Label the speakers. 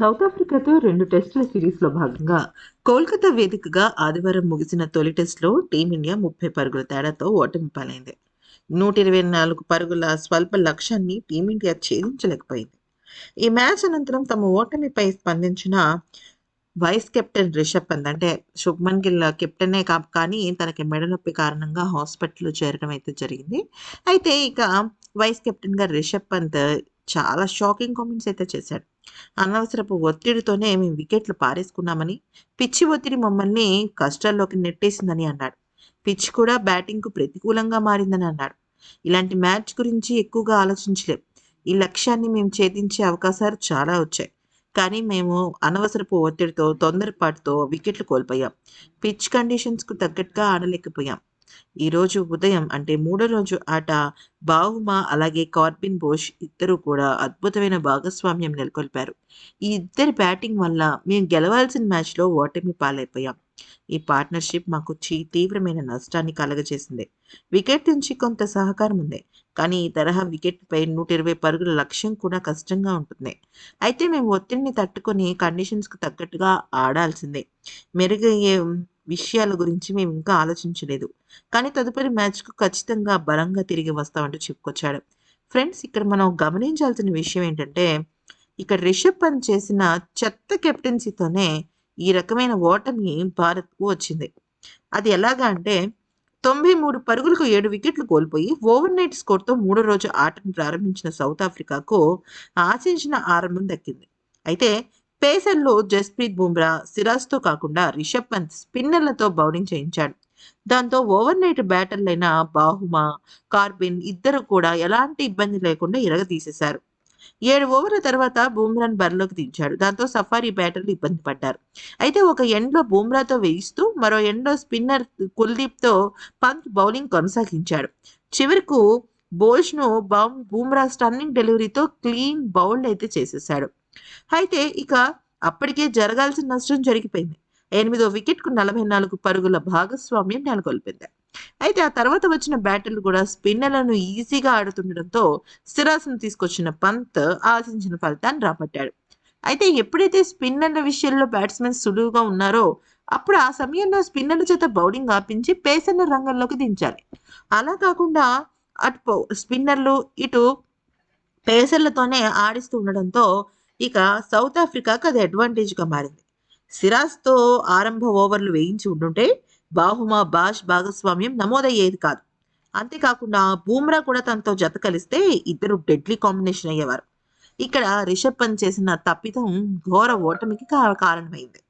Speaker 1: South ఆఫ్రికాతో రెండు టెస్టుల సిరీస్లో భాగంగా కోల్కతా వేదికగా ఆదివారం ముగిసిన తొలి టెస్టులో టీమిండియా ముప్పై పరుగుల తేడాతో ఓటమి పాలైంది నూట ఇరవై నాలుగు పరుగుల స్వల్ప లక్ష్యాన్ని టీమిండియా ఛేదించలేకపోయింది. ఈ మ్యాచ్ అనంతరం తమ ఓటమిపై స్పందించిన వైస్ కెప్టెన్ రిషబ్ పంత్ అంటే శుభ్మన్ గిల్ కెప్టెనే కా కానీ తనకి మెడ నొప్పి కారణంగా హాస్పిటల్లో చేరడం అయితే జరిగింది. అయితే ఇక వైస్ కెప్టెన్గా రిషబ్ పంత్ చాలా షాకింగ్ కామెంట్స్ అయితే చేశాడు. అనవసరపు ఒత్తిడితోనే మేము వికెట్లు పారేసుకున్నామని పిచ్చి ఒత్తిడి మమ్మల్ని కష్టాల్లోకి నెట్టేసిందని అన్నాడు. పిచ్ కూడా బ్యాటింగ్కు ప్రతికూలంగా మారిందని అన్నాడు. ఇలాంటి మ్యాచ్ గురించి ఎక్కువగా ఆలోచించలేం. ఈ లక్ష్యాన్ని మేము ఛేదించే అవకాశాలు చాలా వచ్చాయి. కానీ మేము అనవసరపు ఒత్తిడితో తొందరపాటుతో వికెట్లు కోల్పోయాం. పిచ్ కండిషన్స్కు తగ్గట్టుగా ఆడలేకపోయాం. ఈరోజు ఉదయం అంటే మూడో రోజు ఆట బావుమా అలాగే కార్బిన్ బోష్ ఇద్దరు కూడా అద్భుతమైన భాగస్వామ్యం నెలకొల్పారు. ఈ ఇద్దరి బ్యాటింగ్ వల్ల మేము గెలవాల్సిన మ్యాచ్లో ఓటమి పాలైపోయాం. ఈ పార్ట్నర్షిప్ మాకు తీవ్రమైన నష్టాన్ని కలగజేసింది. వికెట్ నుంచి కొంత సహకారం ఉంది కానీ ఈ తరహా వికెట్పై నూట ఇరవై పరుగుల లక్ష్యం కూడా కష్టంగా ఉంటుంది. అయితే మేము ఒత్తిడిని తట్టుకొని కండిషన్స్కి తగ్గట్టుగా ఆడాల్సిందే. మెరుగయ్యే విషయాల గురించి మేము ఇంకా ఆలోచించలేదు. కానీ తదుపరి మ్యాచ్కు ఖచ్చితంగా బలంగా తిరిగి వస్తామంటూ చెప్పుకొచ్చాడు. ఫ్రెండ్స్ ఇక్కడ మనం గమనించాల్సిన విషయం ఏంటంటే ఇక్కడ రిషబ్ పంత్ చేసిన చెత్త కెప్టెన్సీతోనే ఈ రకమైన ఓటమి భారత్కు వచ్చింది. అది ఎలాగా అంటే తొంభై మూడు పరుగులకు ఏడు వికెట్లు కోల్పోయి ఓవర్ నైట్ స్కోర్తో మూడో రోజు ఆటను ప్రారంభించిన సౌత్ ఆఫ్రికాకు ఆశించిన ఆరంభం దక్కింది. అయితే పేసర్లో జస్ప్రీత్ బుమ్రా సిరాజ్తో కాకుండా రిషబ్ పంత్ స్పిన్నర్లతో బౌలింగ్ చేయించాడు. దాంతో ఓవర్ నైట్ బ్యాటర్లైన బాహుమా కార్బిన్ ఇద్దరు కూడా ఎలాంటి ఇబ్బంది లేకుండా ఇరగతీసేశారు. ఏడు ఓవర్ల తర్వాత బూమ్రాన్ బరిలోకి దించాడు. దాంతో సఫారీ బ్యాటర్లు ఇబ్బంది పడ్డారు. అయితే ఒక ఎండ్లో బూమ్రాతో వేయిస్తూ మరో ఎండ్లో స్పిన్నర్ కుల్దీప్తో పంత్ బౌలింగ్ కొనసాగించాడు. చివరకు బోల్స్ను బౌమ్ బూమ్రా స్టన్నింగ్ డెలివరీతో క్లీన్ బౌల్డ్ అయితే చేసేశాడు. అయితే ఇక అప్పటికే జరగాల్సిన నష్టం జరిగిపోయింది. ఎనిమిదో వికెట్కు నలభై నాలుగు పరుగుల భాగస్వామ్యం నెలకొల్పింది. అయితే ఆ తర్వాత వచ్చిన బ్యాటర్లు కూడా స్పిన్నర్లను ఈజీగా ఆడుతుండడంతో సిరాస్ను తీసుకొచ్చిన పంత్ ఆశించిన ఫలితాన్ని రాబట్టాడు. అయితే ఎప్పుడైతే స్పిన్నర్ల విషయంలో బ్యాట్స్మెన్ సులువుగా ఉన్నారో అప్పుడు ఆ సమయంలో స్పిన్నర్ల చేత బౌలింగ్ ఆపించి పేసర్ల రంగంలోకి దించాలి. అలా కాకుండా అటు స్పిన్నర్లు ఇటు పేసర్లతోనే ఆడిస్తూ ఉండడంతో ఇక సౌత్ ఆఫ్రికాకు అది అడ్వాంటేజ్గా మారింది. సిరాజ్తో ఆరంభ ఓవర్లు వేయించి ఉండుంటే బాహుమా బాష్ భాగస్వామ్యం నమోదయ్యేది కాదు. అంతేకాకుండా బూమ్రా కూడా తనతో జత కలిస్తే ఇద్దరు డెడ్లీ కాంబినేషన్ అయ్యేవారు. ఇక్కడ రిషబ్ పంత్ చేసిన తప్పిదం ఘోర ఓటమికి కారణమైంది